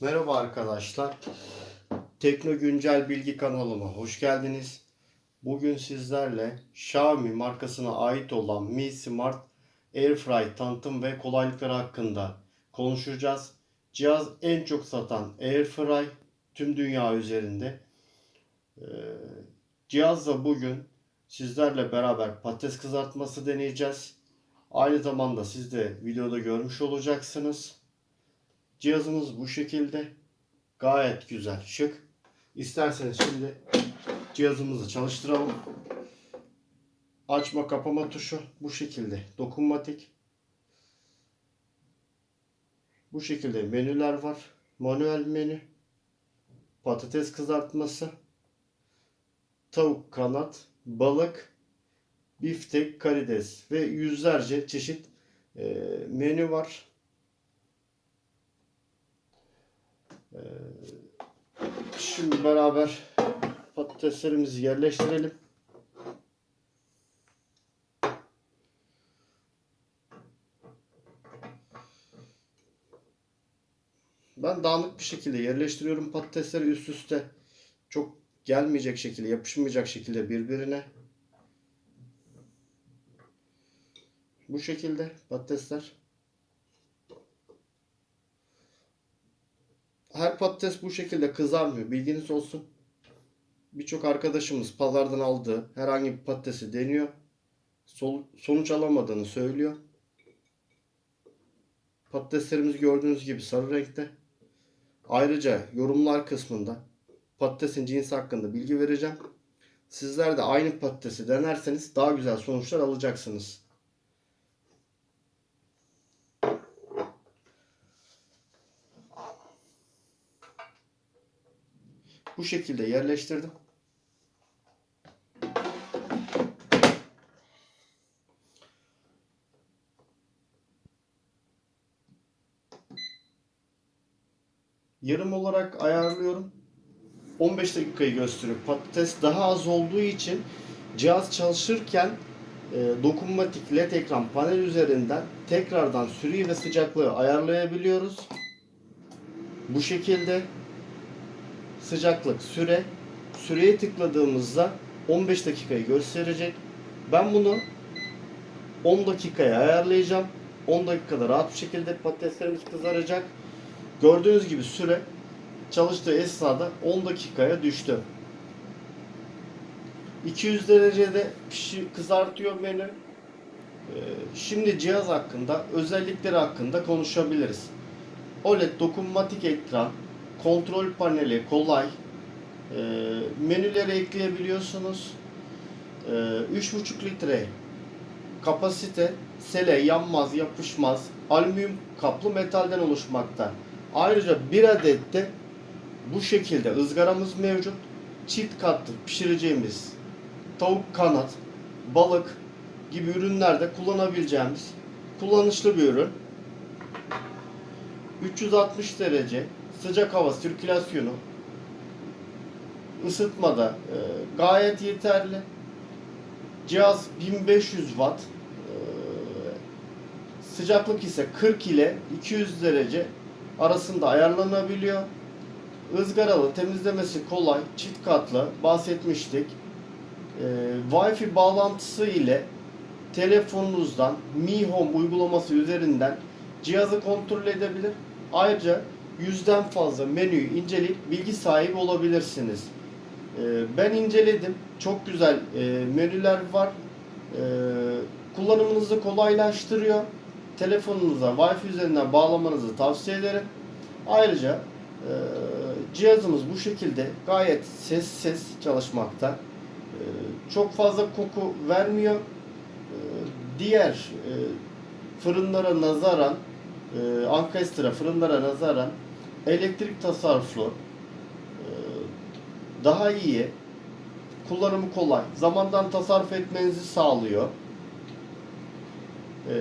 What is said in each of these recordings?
Merhaba arkadaşlar. Tekno Güncel Bilgi kanalıma hoş geldiniz. Bugün sizlerle Xiaomi markasına ait olan Mi Smart Airfry tanıtım ve kolaylıkları hakkında konuşacağız. Cihaz en çok satan Airfry tüm dünya üzerinde. Ee, cihazla bugün sizlerle beraber patates kızartması deneyeceğiz. Aynı zamanda siz de videoda görmüş olacaksınız. Cihazımız bu şekilde. Gayet güzel, şık. İsterseniz şimdi cihazımızı çalıştıralım. Açma kapama tuşu bu şekilde. Dokunmatik. Bu şekilde menüler var. Manuel menü. Patates kızartması. Tavuk kanat. Balık. Biftek, karides ve yüzlerce çeşit menü var. Ee, Şimdi beraber patateslerimizi yerleştirelim. Ben dağınık bir şekilde yerleştiriyorum patatesleri üst üste. Çok gelmeyecek şekilde, yapışmayacak şekilde birbirine. Bu şekilde patatesler. Her patates bu şekilde kızarmıyor. Bilginiz olsun. Birçok arkadaşımız pazardan aldığı herhangi bir patatesi deniyor. Sol- sonuç alamadığını söylüyor. Patateslerimiz gördüğünüz gibi sarı renkte. Ayrıca yorumlar kısmında patatesin cinsi hakkında bilgi vereceğim. Sizler de aynı patatesi denerseniz daha güzel sonuçlar alacaksınız. Bu şekilde yerleştirdim. Yarım olarak ayarlıyorum. 15 dakikayı gösteriyor. Patates daha az olduğu için cihaz çalışırken e, dokunmatik led ekran panel üzerinden tekrardan süreyi ve sıcaklığı ayarlayabiliyoruz. Bu şekilde sıcaklık, süre. Süreye tıkladığımızda 15 dakikayı gösterecek. Ben bunu 10 dakikaya ayarlayacağım. 10 dakikada rahat bir şekilde patateslerimiz kızaracak. Gördüğünüz gibi süre çalıştığı esnada 10 dakikaya düştü. 200 derecede pişi kızartıyor beni. Ee, Şimdi cihaz hakkında, özellikleri hakkında konuşabiliriz. OLED dokunmatik ekran, kontrol paneli kolay. E, menüleri ekleyebiliyorsunuz. E, 3,5 litre kapasite, sele, yanmaz, yapışmaz, alüminyum kaplı metalden oluşmakta. Ayrıca bir adet de bu şekilde ızgaramız mevcut. Çift katlı pişireceğimiz tavuk kanat, balık gibi ürünlerde kullanabileceğimiz kullanışlı bir ürün. 360 derece sıcak hava sirkülasyonu ısıtmada e, gayet yeterli. Cihaz 1500 watt. E, sıcaklık ise 40 ile 200 derece arasında ayarlanabiliyor. Izgaralı, temizlemesi kolay, çift katlı bahsetmiştik. E, Wi-Fi bağlantısı ile telefonunuzdan Mi Home uygulaması üzerinden cihazı kontrol edebilir. Ayrıca yüzden fazla menüyü inceleyip bilgi sahibi olabilirsiniz. Ee, ben inceledim. Çok güzel e, menüler var. Ee, kullanımınızı kolaylaştırıyor. Telefonunuza Wi-Fi üzerinden bağlamanızı tavsiye ederim. Ayrıca e, cihazımız bu şekilde gayet sessiz çalışmakta. E, çok fazla koku vermiyor. Diğer e, fırınlara nazaran Ankestra fırınlara nazaran elektrik tasarruflu e, daha iyi kullanımı kolay zamandan tasarruf etmenizi sağlıyor. E,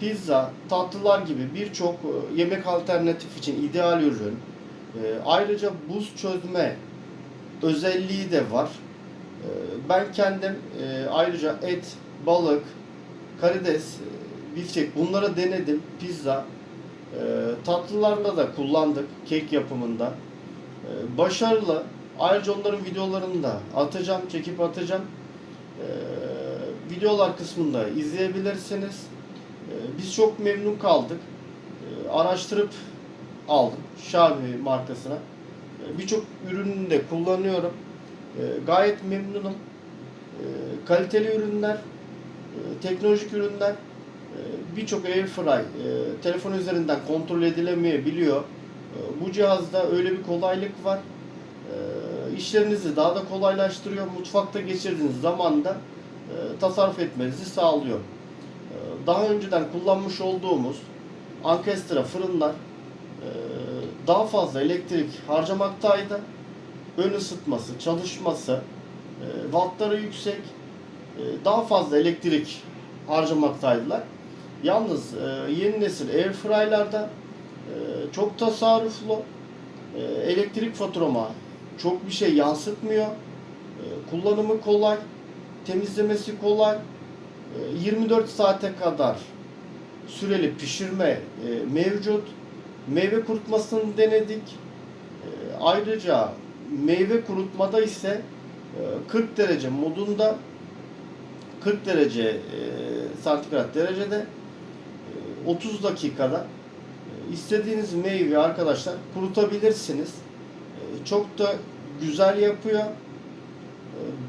pizza tatlılar gibi birçok e, yemek alternatif için ideal ürün. Ayrıca buz çözme özelliği de var. Ben kendim ayrıca et balık karides biftek bunları denedim. Pizza E, tatlılarla da kullandık kek yapımında. E, başarılı. Ayrıca onların videolarını da atacağım, çekip atacağım. E, videolar kısmında izleyebilirsiniz. E, biz çok memnun kaldık. E, araştırıp aldım Xiaomi markasına. E, Birçok ürününü de kullanıyorum. E, gayet memnunum. E, kaliteli ürünler, e, teknolojik ürünler, birçok airfry e, telefon üzerinden kontrol edilemeyebiliyor. E, bu cihazda öyle bir kolaylık var. E, işlerinizi daha da kolaylaştırıyor. Mutfakta geçirdiğiniz zamanda e, tasarruf etmenizi sağlıyor. Daha önceden kullanmış olduğumuz Ankestra fırınlar e, daha fazla elektrik harcamaktaydı. Ön ısıtması, çalışması, e, wattları yüksek, e, daha fazla elektrik harcamaktaydılar. Yalnız e, yeni nesil airfryer'larda e, çok tasarruflu, e, elektrik faturama çok bir şey yansıtmıyor, e, kullanımı kolay, temizlemesi kolay, e, 24 saate kadar süreli pişirme e, mevcut. Meyve kurutmasını denedik. E, ayrıca meyve kurutmada ise e, 40 derece modunda 40 derece e, santigrat derecede 30 dakikada e, istediğiniz meyve arkadaşlar kurutabilirsiniz. E, çok da güzel yapıyor. E,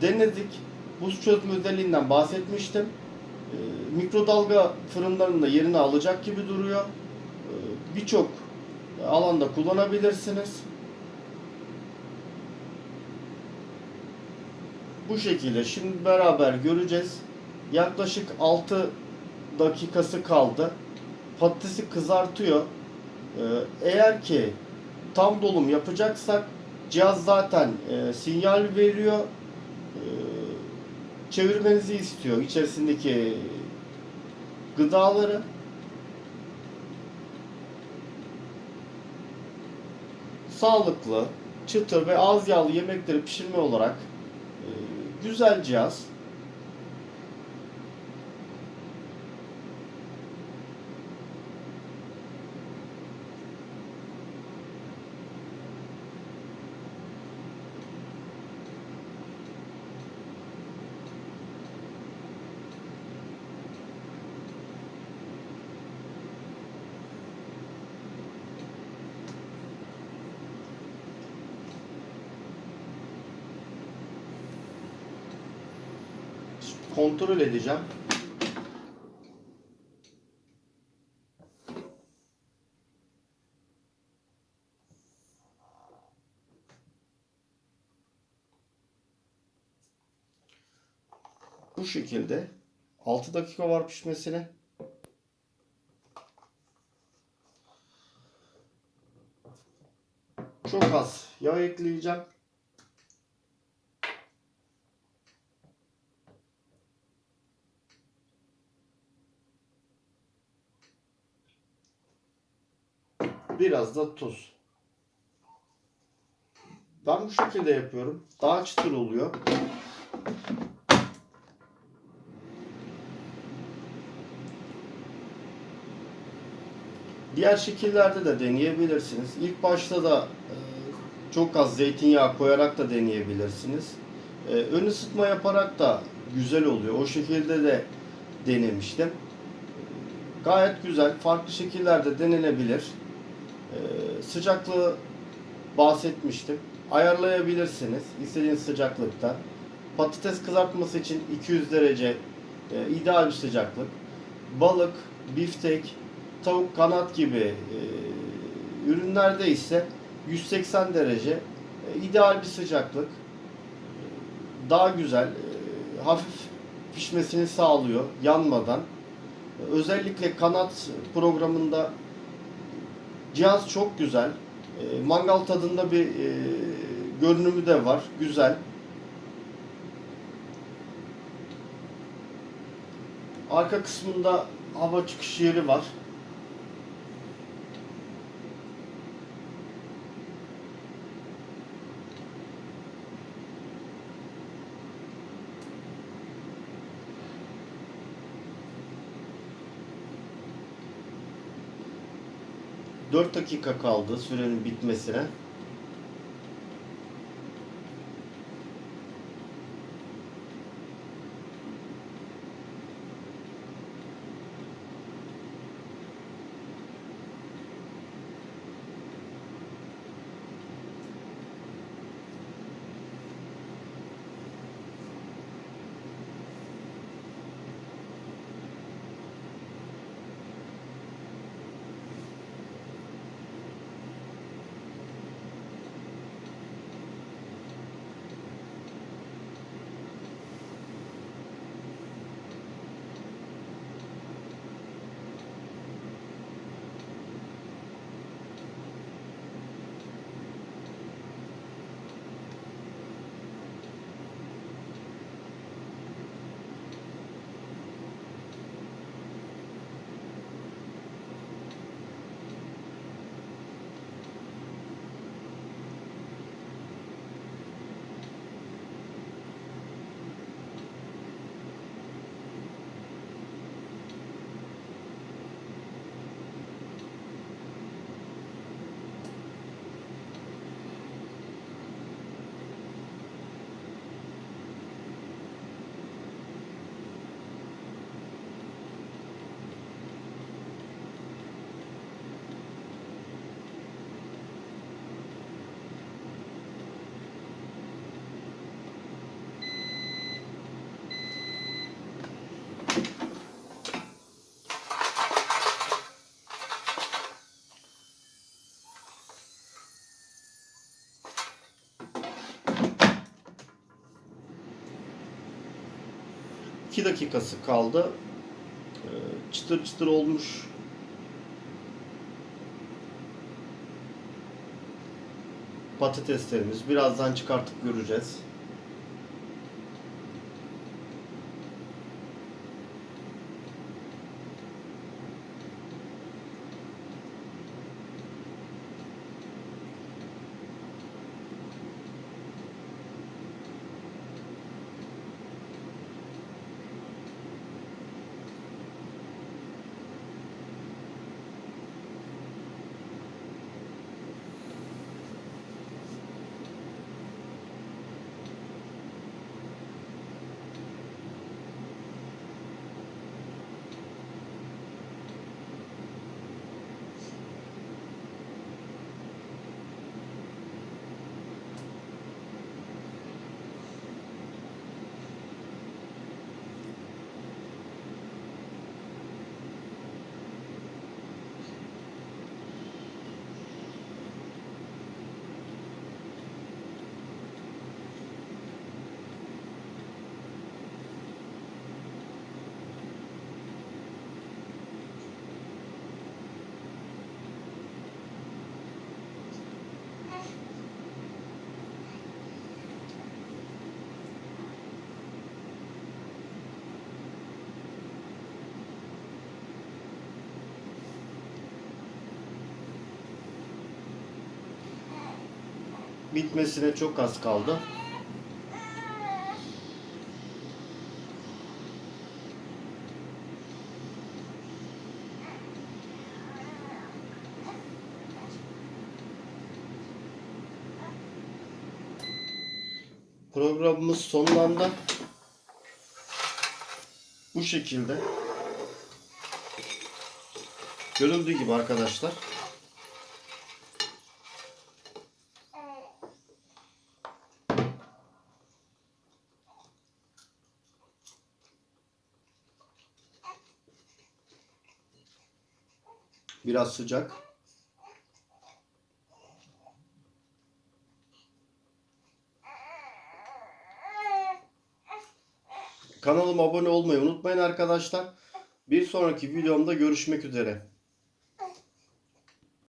denedik. Buz çözme özelliğinden bahsetmiştim. Mikrodalga fırınlarında yerini alacak gibi duruyor. Birçok alanda kullanabilirsiniz. Bu şekilde şimdi beraber göreceğiz. Yaklaşık 6 dakikası kaldı. Patatesi kızartıyor. Ee, eğer ki tam dolum yapacaksak cihaz zaten e, sinyal veriyor. Ee, çevirmenizi istiyor içerisindeki gıdaları. Sağlıklı, çıtır ve az yağlı yemekleri pişirme olarak e, güzel cihaz. Kontrol edeceğim. Bu şekilde 6 dakika var pişmesine. Çok az yağ ekleyeceğim. Biraz da tuz. Ben bu şekilde yapıyorum. Daha çıtır oluyor. Diğer şekillerde de deneyebilirsiniz. İlk başta da e, çok az zeytinyağı koyarak da deneyebilirsiniz. E, Ön ısıtma yaparak da güzel oluyor. O şekilde de denemiştim. Gayet güzel. Farklı şekillerde denenebilir. E, Sıcaklığı bahsetmiştim. Ayarlayabilirsiniz istediğiniz sıcaklıkta. Patates kızartması için 200 derece e, ideal bir sıcaklık. Balık, biftek, tavuk kanat gibi e, ürünlerde ise 180 derece e, ideal bir sıcaklık. Daha güzel, e, hafif pişmesini sağlıyor yanmadan. Özellikle kanat programında cihaz çok güzel. E, mangal tadında bir e, görünümü de var. Güzel. Arka kısmında hava çıkış yeri var. 4 dakika kaldı sürenin bitmesine. İki dakikası kaldı. Ee, Çıtır çıtır olmuş. Patateslerimiz. Birazdan çıkartıp göreceğiz. Bitmesine çok az kaldı. Programımız sonlandı. Bu şekilde. Görüldüğü gibi arkadaşlar. Biraz sıcak. Kanalıma abone olmayı unutmayın arkadaşlar. Bir sonraki videomda görüşmek üzere.